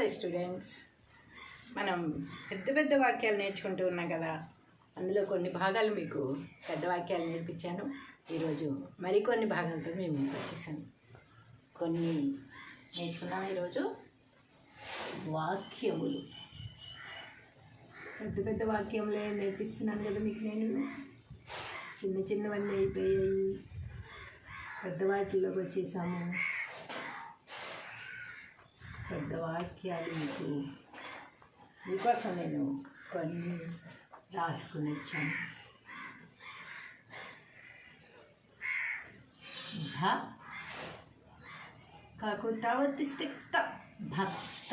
Hello students. మనం పెద్ద పెద్ద వాక్యాలు నేర్చుకుంటూ ఉన్నాం కదా అందులో కొన్ని భాగాలు మీకు పెద్ద వాక్యాలు నేర్పించాను. ఈరోజు మరికొన్ని భాగాలతో మేము ముందుకు వచ్చేసాను కొన్ని నేర్చుకున్నాం ఈరోజు. వాక్యములు. పెద్ద పెద్ద వాక్యములే నేర్పిస్తున్నాను కదా మీకు నేను. చిన్న చిన్నవన్నీ అయిపోయాయి. పెద్ద వాటిల్లోకి వచ్చేసాము. పెద్ద వాక్యాలు మీకు మీకోసం నేను కొన్ని రాసుకుని వచ్చాను. కాకుతావతి కాకు భక్త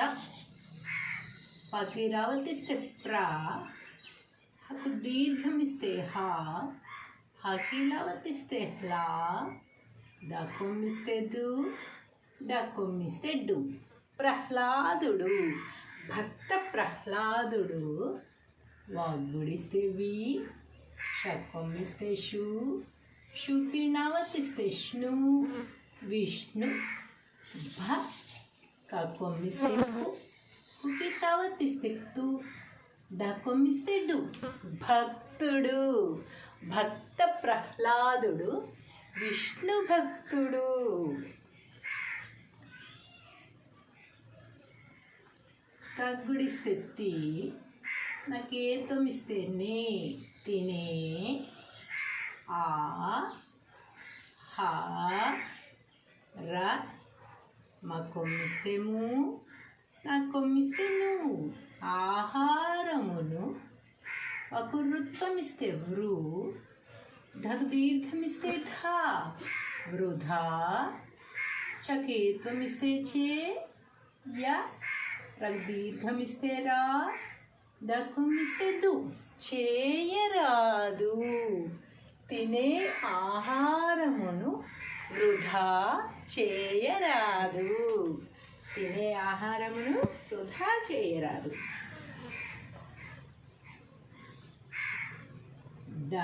పకిరావతి రావతిస్తే హకు దీర్ఘమిస్తే హా హకిలవతిస్తే హ్లా డకుమిస్తే దు డకుమిస్తే డూ. ప్రహ్లాదుడు భక్త ప్రహ్లాదుడు వాగ్గుడిస్తే వి షకొమ్మిస్తే షు షుకిణావతిస్తేష్ణు విష్ణు భ కకొమ్మిస్తే పు తు డకొమ్మిస్తే డు భక్తుడు భక్త ప్రహ్లాదుడు విష్ణు భక్తుడు. తగ్గుడిస్తే తి నాకేతమిస్తే నే తినే ఆ హ ర మా కొమ్మిస్తే ము నా కొమ్మిస్తే నువ్వు ఆహారమును ఒక వృత్తమిస్తే వృ ధగ్ దీర్ఘమిస్తే ధా వృధా చకేత్వమిస్తే చే య రగ్ దీర్ఘమిస్తే రా దక్కుమిస్తే దు చేయరాదు. తినే ఆహారమును వృధా చేయరాదు. తినే ఆహారమును వృధా చేయరాదు. డ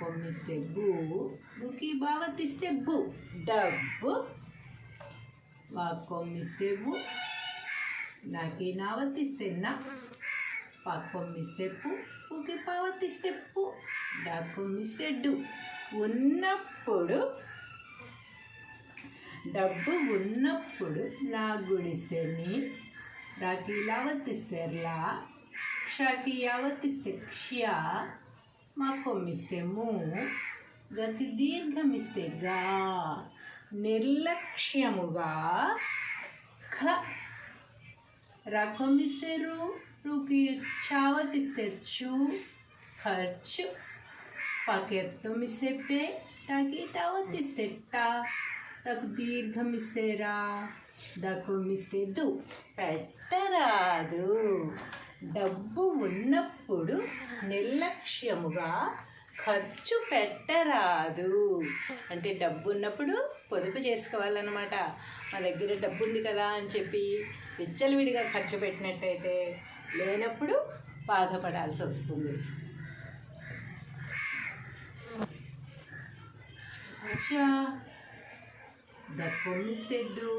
బొమ్మిస్తే బు బుకి బావతిస్తే బు డబ్బు వాక్కొమ్మిస్తే బు నాకి నావతిస్తే నా పక్కొమ్మిస్తే పు పుకి పావతిస్తే పు డక్కొమ్మిస్తే డు ఉన్నప్పుడు డబ్బు ఉన్నప్పుడు నా గుడిస్తే నీ రాకి లావతిస్తే లా క్షకి యావతిస్తే క్ష మా కొమ్మిస్తే ము గతి దీర్ఘమిస్తే గా నిర్లక్ష్యముగా ఖ రకమిస్తే రు రుకి చావతిస్తే చు ఖర్చు పకెత్తమిస్తే పే టాకి తావతిస్తే టా దీర్ఘం ఇస్తే రా దకుమిస్తే దు పెట్టరాదు. డబ్బు ఉన్నప్పుడు నిర్లక్ష్యముగా ఖర్చు పెట్టరాదు. అంటే డబ్బు ఉన్నప్పుడు పొదుపు చేసుకోవాలన్నమాట. మా దగ్గర డబ్బు ఉంది కదా అని చెప్పి విచ్చలవిడిగా ఖర్చు పెట్టినట్టయితే లేనప్పుడు బాధపడాల్సి వస్తుంది. అచ్చా దక్కొమ్మిస్తేద్దు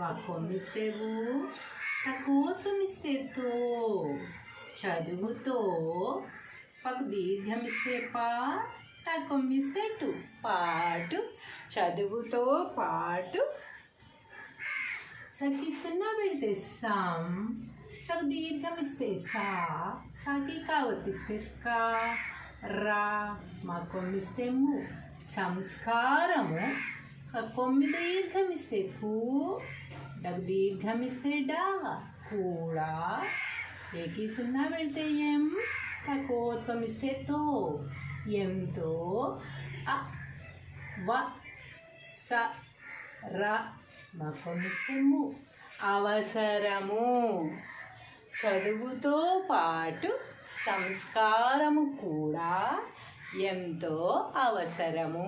వాక్కొమ్మిస్తేవు తక్కువ తో చదువుతో పకు దీర్ఘమిస్తే పా తక్కువమిస్తే టు పాటు చదువుతో పాటు సకి సున్నా పెడితే సాం. సకు దీర్ఘమిస్తే సా సాకి కావతిస్తే స్కా రా మా కొమ్మిస్తే ము సంస్కారము. కొమ్మి దీర్ఘమిస్తే కూ డగ్ దీర్ఘమిస్తే డా కూడా ఏకి సున్నా పెడితే ఎం తకోత్వమిస్తే తో ఎంతో అ వ స ర మకొమిస్తే అవసరము చదువుతో పాటు సంస్కారము కూడా ఎంతో అవసరము.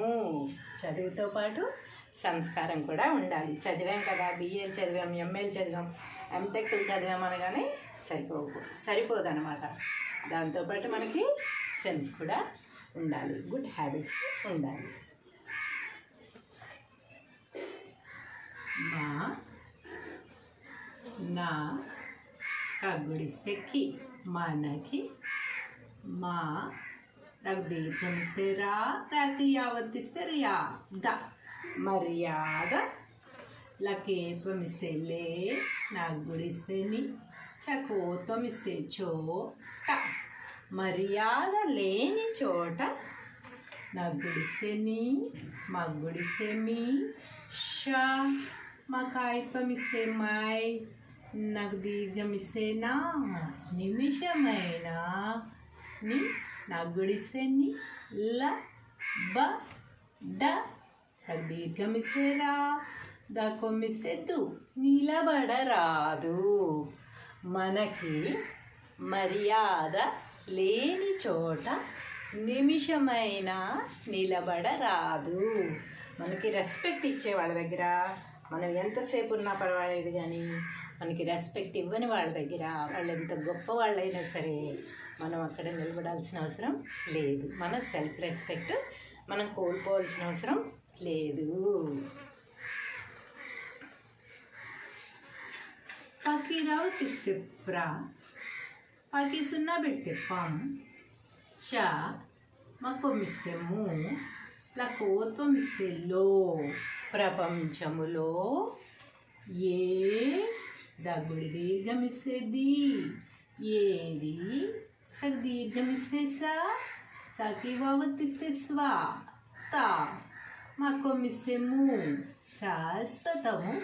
చదువుతో పాటు సంస్కారం కూడా ఉండాలి. చదివాం కదా బిఏ చదివాం ఎంఏలు చదివాం ఎంటెక్లు చదివాం అనగానే సరిపోవు సరిపోదన్నమాట. దాంతోపాటు మనకి సెన్స్ కూడా ఉండాలి. గుడ్ హ్యాబిట్స్ ఉండాలి. మా నా కగ్గుడిస్తే కి మనకి మా నాకు దీర్ఘమిస్తే రా నాకు యావత్తిస్తే రియా ద మర్యాద లకేత్వం ఇస్తే లే నాకు గుడిస్తే నీ. చకోత్వం చోట మర్యాద లేని చోట నగ్గుడిస్తే నీ మగ్గుడిస్తే మీ షా మా మాయ్ ఇస్తే నాకు దీర్ఘమిస్తే నా నిమిషమైన ని నగ్గుడిస్తే ని ల బ డ నాకు దీర్ఘమిస్తే రా ద కొమ్మిస్తే దు నిలబడరాదు. మనకి మర్యాద లేని చోట నిమిషమైన నిలబడరాదు. మనకి రెస్పెక్ట్ ఇచ్చే వాళ్ళ దగ్గర మనం ఎంతసేపు ఉన్నా పర్వాలేదు కానీ మనకి రెస్పెక్ట్ ఇవ్వని వాళ్ళ దగ్గర వాళ్ళు ఎంత గొప్ప వాళ్ళైనా సరే మనం అక్కడ నిలబడాల్సిన అవసరం లేదు. మన సెల్ఫ్ రెస్పెక్ట్ మనం కోల్పోవాల్సిన అవసరం లేదు. పకీరావు తిస్తే ప్రా పకి సున్నా పెడితే పం చ మకొమ్మిస్తే మూ లకోత్వం లో ప్రపంచములో ఏ దగ్గుడి దీర్ఘమిస్తే ది ఏది సగ దీర్ఘమిస్తే సా సకి వావత్తిస్తే స్వా తా మకొమ్మిస్తే మూ శాశ్వతము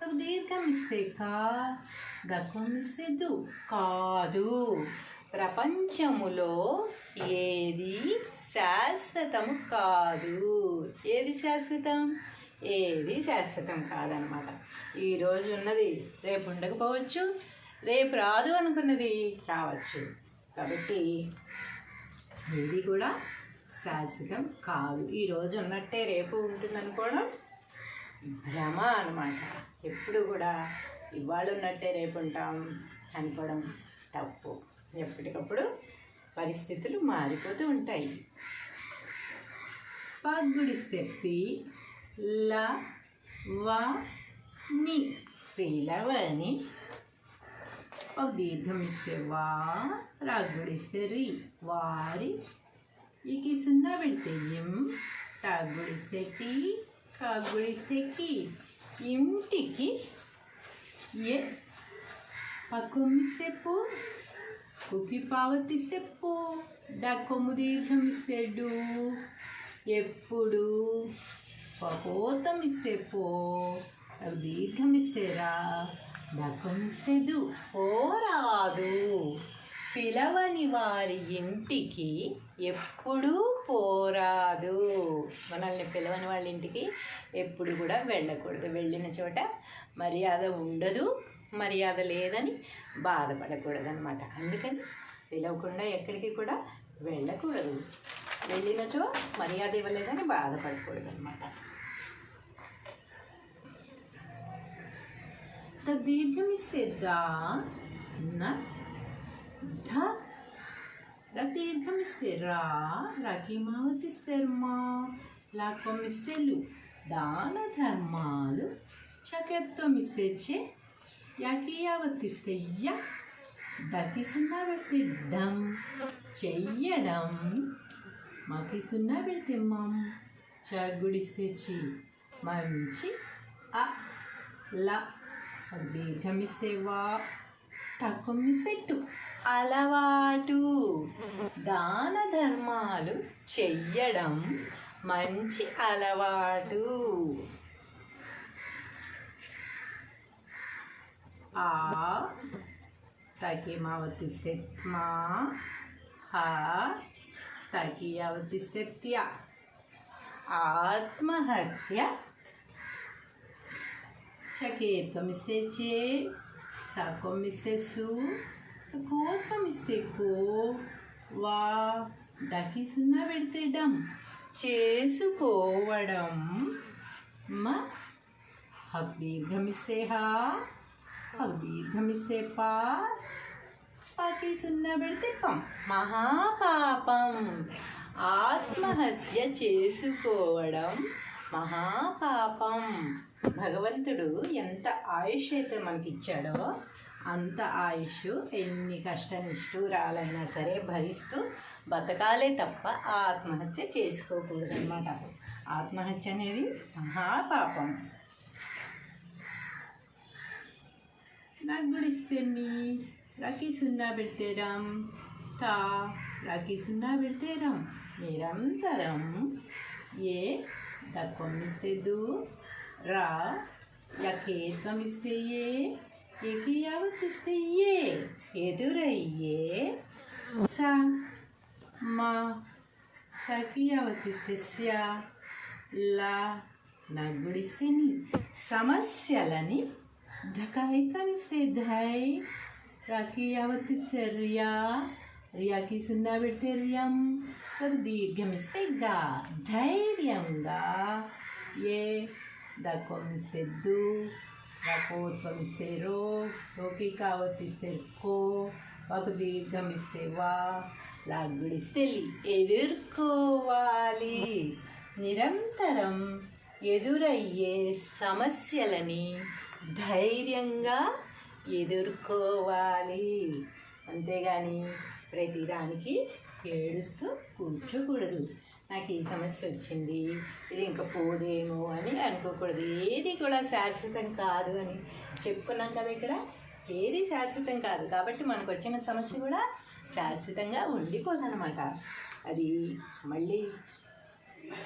కకు దీర్ఘమిస్తే కా దక్కమిస్తే దు కాదు ప్రపంచములో ఏది శాశ్వతము కాదు ఏది శాశ్వతం ఏది శాశ్వతం కాదనమాట ఈరోజు ఉన్నది రేపు ఉండకపోవచ్చు రేపు రాదు అనుకున్నది రావచ్చు. కాబట్టి ఏది కూడా శాశ్వతం కాదు. ఈరోజు ఉన్నట్టే రేపు ఉంటుందనుకోవడం భ్రమ అనమాట ఎప్పుడు కూడా ఇవాళ ఉన్నట్టే రేపు ఉంటాం అనుకోవడం తప్పు. ఎప్పటికప్పుడు పరిస్థితులు మారిపోతూ ఉంటాయి. పగ్గుడి చెప్పి ల వ ని పిలవని. ఒక దీర్ఘం ఇస్తే వా రాగుడిస్తే రి వారి. ఈకి సున్నా పెడితే ఎం తాగ్గుడిస్తే టీ. కాగ్గుడిస్తే ఇంటికి ఏ పక్కొమ్మిస్తే సెప్పు కుకి పావతి సెప్పు డకొమ్ము దీర్ఘమిస్తేడు ఎప్పుడు పపోతమిస్తే పో అవి దీర్ఘం ఇస్తే పోరాదు పిలవని వారి ఇంటికి ఎప్పుడూ పోరాదు. మనల్ని పిలవని వాళ్ళ ఇంటికి ఎప్పుడు కూడా వెళ్ళకూడదు. వెళ్ళిన చోట మర్యాద ఉండదు మర్యాద లేదని బాధపడకూడదు అనమాట అందుకని పిలవకుండా ఎక్కడికి కూడా వెళ్ళకూడదు. వెళ్ళినచో మర్యాద ఇవ్వలేదని బాధపడకూడదు అనమాట దీర్ఘమిస్తే దా ధ దీర్ఘం ఇస్తే రా రాకి మావతిస్తే మా లాకం ఇస్తే లు దాన ధర్మాలు చకత్వం ఇస్తే చే యాకి యావత్తిస్తే య దకి సున్నా పెడితే డం చెయ్యడం మాకి సున్నా పెడితే మం చగుడిస్తే చి మంచి అ ల దీర్ఘమిస్తే వా తక్కువమిస్తే సెట్టు అలవాటు. దాన ధర్మాలు చెయ్యడం మంచి అలవాటు. ఆ తకి మావతిస్తే మా హ తకి అవతిస్తే త్య. ఆత్మహత్య. చకేత్వమిస్తే చే. సకొమ్మిస్తే సు కోత్వమిస్తే కో వా డకి సున్నా పెడితే డం చేసుకోవడం మ హక్ దీర్ఘమిస్తే హా హక్ దీర్ఘమిస్తే పా పాకి సున్నా పెడితే పం మహాపాపం ఆత్మహత్య చేసుకోవడం మహాపాపం భగవంతుడు ఎంత ఆయుష్ అయితే మనకి ఇచ్చాడో అంత ఆయుష్ ఎన్ని కష్ట నిష్ఠూరాలైనా సరే భరిస్తూ బతకాలే తప్ప ఆత్మహత్య చేసుకోకూడదు అనమాట ఆత్మహత్య అనేది మహాపాపం. నాకు కూడా ఇస్తుంది రాఖీ సున్నా పెడతేరాం తా రాఖీ సున్నా పెడతేరాం నిరంతరం ఏ తక్కువ దు రా యకేత్వం ఇస్తే ఏ ఏకి యావత్తిస్తే ఏ ఎదురయ్యే సా మా సకి యావత్తిస్తే స్యా లా నాకు సమస్యలని ధకాయితమిస్తే ధై రాకి యావత్తిస్తే రియా రియాకి సున్నా పెడితే రియం మరి దీర్ఘమిస్తే గా ధైర్యంగా ఏ దక్వమిస్తే దు రకోత్వమిస్తే రో రోకి కావత్తిస్తే కో ఒక దీర్ఘమిస్తే వా ఎదుర్కోవాలి నిరంతరం ఎదురయ్యే సమస్యలని ధైర్యంగా ఎదుర్కోవాలి అంతేగాని ప్రతిదానికి ఏడుస్తూ కూర్చోకూడదు. నాకు ఈ సమస్య వచ్చింది. ఇది ఇంకా పోదేమో అని అనుకోకూడదు. ఏది కూడా శాశ్వతం కాదు అని చెప్పుకున్నాం కదా ఇక్కడ. ఏది శాశ్వతం కాదు. కాబట్టి మనకు వచ్చిన సమస్య కూడా శాశ్వతంగా ఉండిపోదన్నమాట. అది మళ్ళీ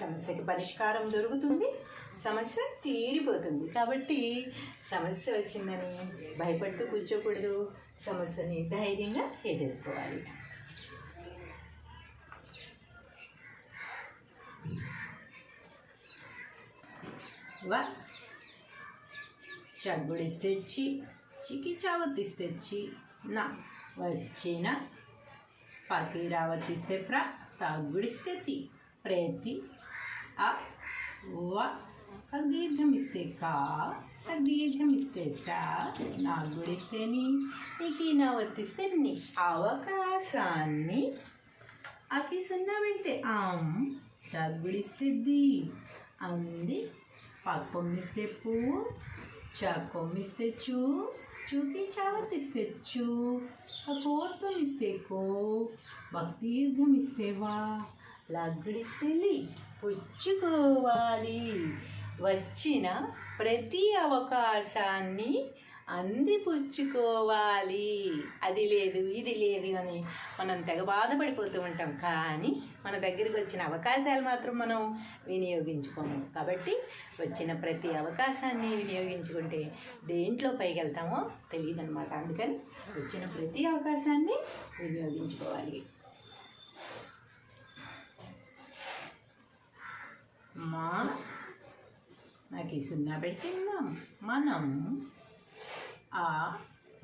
సమస్యకి పరిష్కారం దొరుకుతుంది. సమస్య తీరిపోతుంది. కాబట్టి సమస్య వచ్చిందని భయపడుతూ కూర్చోకూడదు. సమస్యని ధైర్యంగా ఎదుర్కోవాలి. వ. చగ్గుడిస్తే తెచ్చి చికి చావత్తిస్తే తెచ్చి నా వచ్చిన పకి రావత్తిస్తే ప్ర తగ్గుడిస్తే తి ప్రేతి అ వ ఇస్తే కా సదీర్ఘమిస్తే సా నాగుడిస్తే నీ నీకు నా వర్తిస్తే నీ అవకాశాన్ని అకి సున్నా పెడితే ఆమ్ తగ్గుడిస్తే ది అంది పక్కొమ్మిస్తే పూ చక్కొమ్మిస్తే చూ చూకి చావత్తిస్తే చూ కోర్పమిస్తే కో భక్తిర్ఘమిస్తే వా లగ్గుడిస్తే లి పుచ్చుకోవాలి. వచ్చిన ప్రతి అవకాశాన్ని అందిపుచ్చుకోవాలి అది లేదు ఇది లేదు అని మనం తెగ బాధపడిపోతూ ఉంటాం. కానీ మన దగ్గరికి వచ్చిన అవకాశాలు మాత్రం మనం వినియోగించుకోము. కాబట్టి వచ్చిన ప్రతి అవకాశాన్ని వినియోగించుకుంటే దేంట్లో పైకి వెళ్తామో తెలియదు అనమాట అందుకని వచ్చిన ప్రతి అవకాశాన్ని వినియోగించుకోవాలి. మా నాకు ఈ సున్నా పెడుతున్నాం మనం ఆ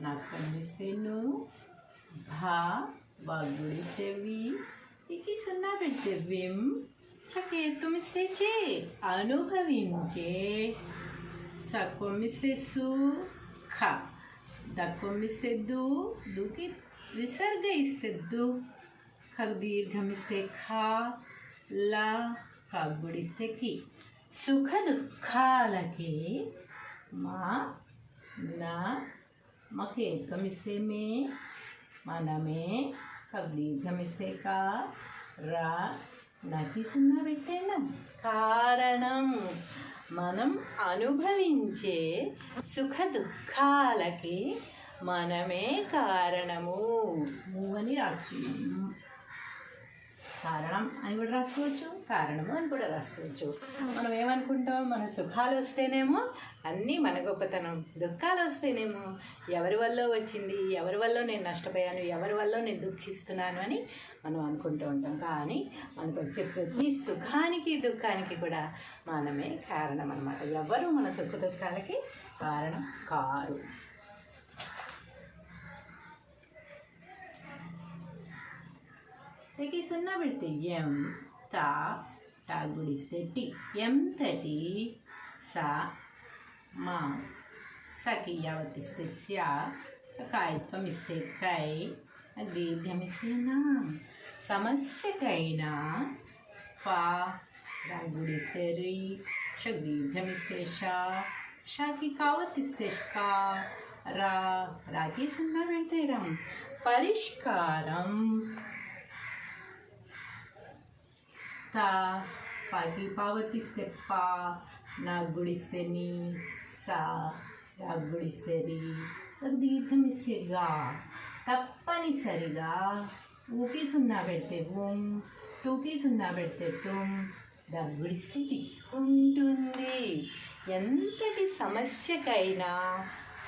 నాకు కనిపిస్తే నువ్వు భా బాగుడిస్తే వి ఇకి సున్నా పెడితే విం చకేత్తుమిస్తే చే అనుభవించే సక్వమిస్తే సు ఖ దక్వమిస్తే దు దుకి విసర్గ ఇస్తే దు ఖ దీర్ఘమిస్తే ఖా లా కగ్గుడిస్తే కి సుఖ దుఃఖాలకి మా నా మాకు గమిస్తే మే మనమే కవి దీర్ఘమిస్తే కా రా నకి సున్నా పెట్టేనాం కారణం మనం అనుభవించే సుఖ దుఃఖాలకి మనమే కారణము అని రాసుకున్నాం కారణం అని కూడా రాసుకోవచ్చు కారణము అని కూడా రాసుకోవచ్చు. మనం ఏమనుకుంటాం? మన సుఖాలు వస్తేనేమో అన్నీ మన గొప్పతనం. దుఃఖాలు వస్తేనేమో ఎవరి వల్ల వచ్చింది? ఎవరి వల్ల నేను నష్టపోయాను? ఎవరి వల్ల నేను దుఃఖిస్తున్నాను అని మనం అనుకుంటూ ఉంటాం. కానీ మనకు వచ్చే ప్రతి సుఖానికి దుఃఖానికి కూడా మనమే కారణం అనమాట ఎవరు మన సుఖ దుఃఖాలకి కారణం కారు. ఇక సున్నా పెడితే ఎం తా టా గుడిస్తే టి ఎంతటి సా మా సకి యావత్తిస్తే స్యా కాయత్వం ఇస్తే కై దీర్ఘం ఇస్తే నా సమస్యకైనా పా రా గుడిస్తే రి షక్ దీర్ఘం ఇస్తే షా షాకి కావతిస్తే కా రా రాకి సున్నా పెడితే రం పరిష్కారం పాకి పావతిస్తే పా నాకు గుడిస్తే నీ సా నాకు గుడిస్తే రీ. దీర్ఘం ఇస్తే గా తప్పనిసరిగా ఊకి సున్నా పెడితే ఓం టూకి సున్నా పెడితే టుమ్ డబ్బుడి స్థితి ఉంటుంది. ఎంతటి సమస్యకైనా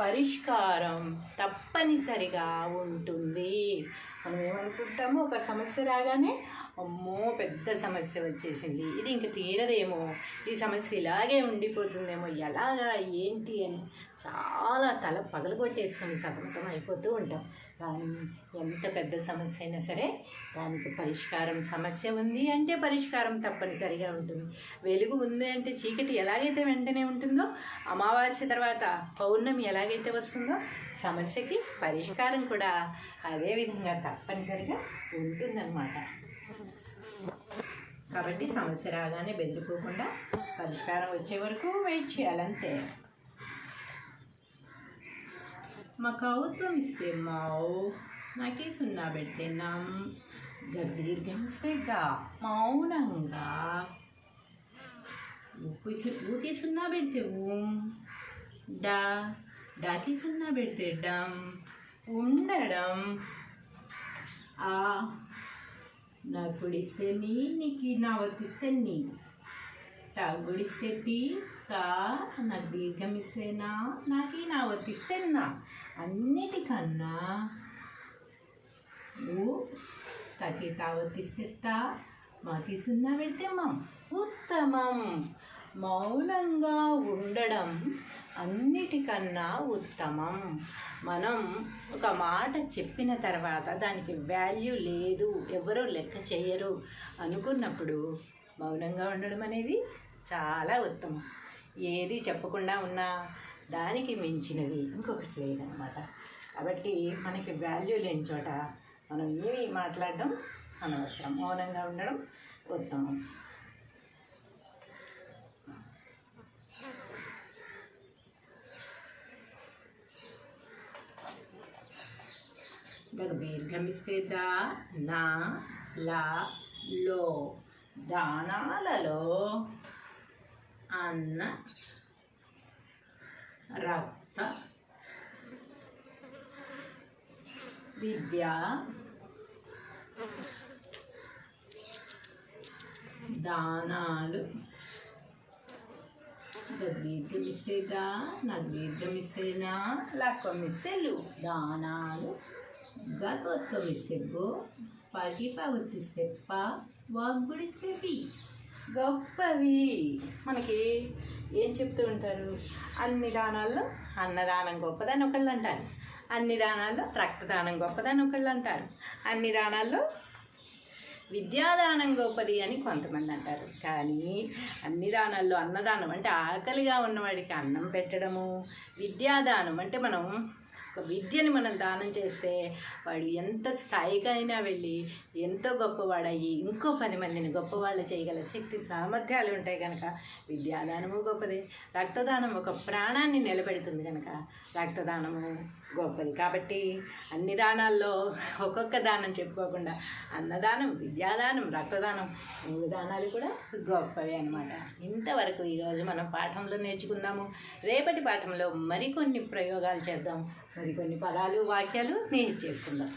పరిష్కారం తప్పనిసరిగా ఉంటుంది. మనం ఏమనుకుంటాము ఒక సమస్య రాగానే అమ్మో పెద్ద సమస్య వచ్చేసింది. ఇది ఇంక తీరదేమో. ఈ సమస్య ఇలాగే ఉండిపోతుందేమో. ఎలాగా ఏంటి అని చాలా తల పగలగొట్టేసుకొని సతమతం అయిపోతూ ఉంటాం. కానీ ఎంత పెద్ద సమస్య అయినా సరే దానికి పరిష్కారం సమస్య ఉంది అంటే పరిష్కారం తప్పనిసరిగా ఉంటుంది. వెలుగు ఉంది అంటే చీకటి ఎలాగైతే వెంటనే ఉంటుందో అమావాస్య తర్వాత పౌర్ణమి ఎలాగైతే వస్తుందో సమస్యకి పరిష్కారం కూడా అదే విధంగా తప్పనిసరిగా ఉంటుందన్నమాట. కాబట్టి సమస్య రాగానే బెదిరిపోకుండా పరిష్కారం వచ్చే వరకు వెయిట్ చేయాలంతే. మా కౌత్వం ఇస్తే మావు నాకే సున్నా పెడితే నమ్. ఇస్తే మౌనంగా. ఊకి ఊకి సున్నా పెడితే ఊం డా. డాకి సున్నా పెడితే డమ్ ఉండడం. ఆ నా గుడిస్తే నీ నీకి నా వర్తిస్తే నీ. టా గుడిస్తే టీ కా నాకు దీర్ఘం ఇస్తే నా నాకు నా వర్తిస్తే నా అన్నిటికన్నా ఊ తకి తావతిస్తే తా మాకి సున్నా పెడితే మా ఉత్తమం. మౌనంగా ఉండడం అన్నిటికన్నా ఉత్తమం. మనం ఒక మాట చెప్పిన తర్వాత దానికి వాల్యూ లేదు. ఎవరో లెక్క చేయరు అనుకున్నప్పుడు మౌనంగా ఉండడం అనేది చాలా ఉత్తమం. ఏది చెప్పకుండా ఉన్నా దానికి మించినది ఇంకొకటి లేదనమాట కాబట్టి మనకి వాల్యూ లేని చోట మనం ఏమి మాట్లాడడం అనవసరం. మౌనంగా ఉండడం ఉత్తమం. దానికి దీర్ఘమిస్తే దా నా లా లో దానాలలో అన్న రక్త విద్య దానాలు. దీర్ఘమిస్తే దా నా దీర్ఘమిస్తేనా లక్కమిస్తేలు దానాలు. గతోత్వమిస్తే గో పగి పవతిస్తే పా వాగ్గుడిస్తే పి గొప్పవి. మనకి ఏం చెప్తూ ఉంటారు? అన్ని దానాల్లో అన్నదానం గొప్పదని ఒకళ్ళు అంటారు. అన్ని దానాల్లో రక్తదానం గొప్పదని ఒకళ్ళు అంటారు. అన్ని దానాల్లో విద్యాదానం గొప్పది అని కొంతమంది అంటారు. కానీ అన్ని దానాల్లో అన్నదానం అంటే ఆకలిగా ఉన్నవాడికి అన్నం పెట్టడము విద్యాదానం అంటే మనం ఒక విద్యని మనం దానం చేస్తే వాడు ఎంత స్థాయికైనా వెళ్ళి ఎంతో గొప్పవాడయ్యి ఇంకో పది మందిని గొప్పవాళ్ళు చేయగల శక్తి సామర్థ్యాలు ఉంటాయి కనుక విద్యాదానము గొప్పదే. రక్తదానం ఒక ప్రాణాన్ని నిలబెడుతుంది కనుక రక్తదానము గొప్పది. కాబట్టి అన్ని దానాల్లో ఒక్కొక్క దానం చెప్పుకోకుండా అన్నదానం విద్యాదానం రక్తదానం మూడు దానాలు కూడా గొప్పవి అనమాట ఇంతవరకు ఈరోజు మనం పాఠంలో నేర్చుకుందాము. రేపటి పాఠంలో మరికొన్ని ప్రయోగాలు చేద్దాం. మరికొన్ని పదాలు వాక్యాలు నేర్చేసుకుందాం.